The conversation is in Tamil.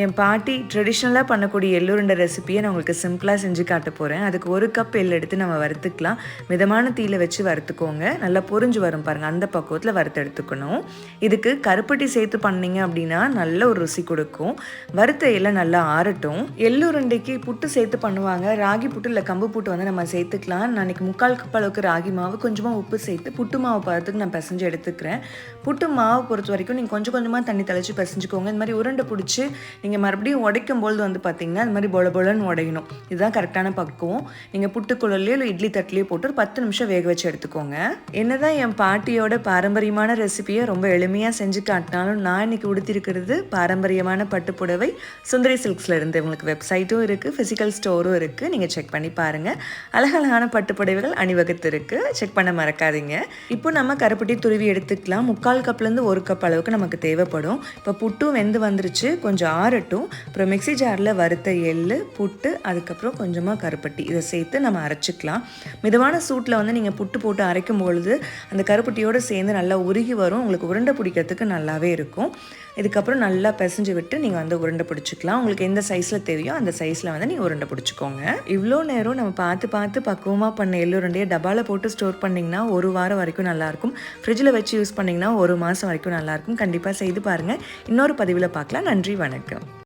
என் பாட்டி ட்ரெடிஷ்னலாக பண்ணக்கூடிய எள்ளுருண்டை ரெசிபியை நான் உங்களுக்கு சிம்பிளாக செஞ்சு காட்ட போகிறேன் அதுக்கு ஒரு கப் எள் எடுத்து நம்ம வறுத்துக்கலாம். மிதமான தீயில வச்சு வறுத்துக்கோங்க. நல்லா பொரிஞ்சு வரும் பாருங்கள் அந்த பக்குவத்தில் வறுத்து எடுத்துக்கணும் இதுக்கு கருப்பட்டி சேர்த்து பண்ணீங்க அப்படின்னா நல்ல ஒரு ருசி கொடுக்கும். வறுத்த எல்லாம் நல்லா ஆறட்டும். எள்ளுருண்டைக்கு புட்டு சேர்த்து பண்ணுவாங்க. ராகி புட்டு இல்லை கம்பு புட்டு வந்து நம்ம சேர்த்துக்கலாம். நான் முக்கால் கப் அளவுக்கு ராகி மாவு கொஞ்சமாக உப்பு சேர்த்து புட்டு மாவு பதத்துக்கு நான் பிசைஞ்சு எடுத்துக்கிறேன். புட்டு மாவு பொறுத்த வரைக்கும் நீங்கள் கொஞ்சம் கொஞ்சமாக தண்ணி தெளித்து பிசைஞ்சுக்கோங்க. இந்த மாதிரி உருண்டை பிடிச்சி நீங்கள் மறுபடியும் உடைக்கும் பொழுது வந்து பார்த்தீங்கன்னா இந்த மாதிரி பொல பொலன்னு உடையணும். இதுதான் கரெக்டான பக்குவம். நீங்கள் புட்டுக்குழல்லையோ இல்லை இட்லி தட்டிலையோ போட்டு ஒரு பத்து நிமிஷம் வேக வச்சு எடுத்துக்கோங்க. என்னதான் என் பாட்டியோட பாரம்பரியமான ரெசிபியை ரொம்ப எளிமையாக செஞ்சு காட்டினாலும் நான் இன்னைக்கு உடுத்திருக்கிறது பாரம்பரியமான பட்டுப்புடவை சுந்தரி சில்க்ஸில் இருந்து. உங்களுக்கு வெப்சைட்டும் இருக்குது ஃபிசிக்கல் ஸ்டோரும் இருக்குது நீங்கள் செக் பண்ணி பாருங்கள் அழகழகான பட்டுப்புடவைகள் அணிவகுத்து இருக்குது செக் பண்ண மறக்காதீங்க. இப்போ நம்ம கருப்பட்டி துருவி எடுத்துக்கலாம். முக்கால் கப்லேருந்து ஒரு கப் அளவுக்கு நமக்கு தேவைப்படும். இப்போ புட்டும் வெந்து வந்துருச்சு. கொஞ்சம் ஆறு ஆறட்டும் அப்புறம் மிக்ஸி ஜாரில் வறுத்த எள்ளு புட்டு அதுக்கப்புறம் கொஞ்சமாக கருப்பட்டி. இதை சேர்த்து நம்ம அரைச்சிக்கலாம். மிதமான சூட்டில் வந்து நீங்கள் புட்டு போட்டு அரைக்கும் பொழுது அந்த கருப்பட்டியோடு சேர்ந்து நல்லா உருகி வரும். உங்களுக்கு உருண்டை பிடிக்கிறதுக்கு நல்லாவே இருக்கும். இதுக்கப்புறம் நல்லா பிசைஞ்சு விட்டு நீங்கள் வந்து உருண்டை பிடிச்சிக்கலாம். உங்களுக்கு எந்த சைஸில் தேவையோ அந்த சைஸில் வந்து நீங்கள் உருண்டை பிடிச்சிக்கோங்க. இவ்வளோ நேரம் நம்ம பார்த்து பார்த்து பக்குவமாக பண்ண எள்ளுருண்டையை டப்பாவில் போட்டு ஸ்டோர் பண்ணிங்கன்னா ஒரு வாரம் வரைக்கும் நல்லாயிருக்கும் ஃப்ரிட்ஜில் வச்சு யூஸ் பண்ணிங்கன்னா ஒரு மாதம் வரைக்கும் நல்லாயிருக்கும் கண்டிப்பாக செய்து பாருங்கள் இன்னொரு பதிவில் பார்க்கலாம். நன்றி வணக்கம்.